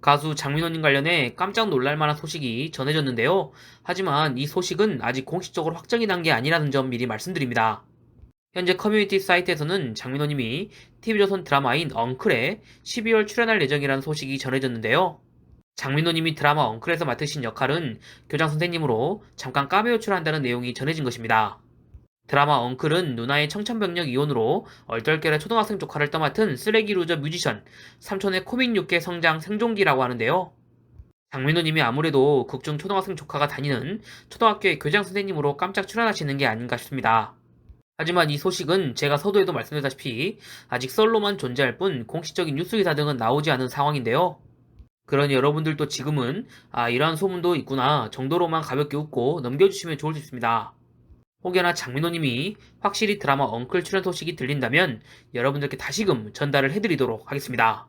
가수 장민호님 관련해 깜짝 놀랄만한 소식이 전해졌는데요. 하지만 이 소식은 아직 공식적으로 확정이 난 게 아니라는 점 미리 말씀드립니다. 현재 커뮤니티 사이트에서는 장민호님이 TV조선 드라마인 엉클에 12월 출연할 예정이라는 소식이 전해졌는데요. 장민호님이 드라마 엉클에서 맡으신 역할은 교장 선생님으로 잠깐 까메오 출연한다는 내용이 전해진 것입니다. 드라마 엉클은 누나의 청천벽력 이혼으로 얼떨결에 초등학생 조카를 떠맡은 쓰레기 루저 뮤지션, 삼촌의 코믹 육계 성장 생존기라고 하는데요. 장민호님이 아무래도 극중 초등학생 조카가 다니는 초등학교의 교장 선생님으로 깜짝 출연하시는 게 아닌가 싶습니다. 하지만 이 소식은 제가 서두에도 말씀드렸다시피 아직 썰로만 존재할 뿐 공식적인 뉴스 기사 등은 나오지 않은 상황인데요. 그러니 여러분들도 지금은 아 이러한 소문도 있구나 정도로만 가볍게 웃고 넘겨주시면 좋을 수 있습니다. 혹여나 장민호님이 확실히 드라마 엉클 출연 소식이 들린다면 여러분들께 다시금 전달을 해드리도록 하겠습니다.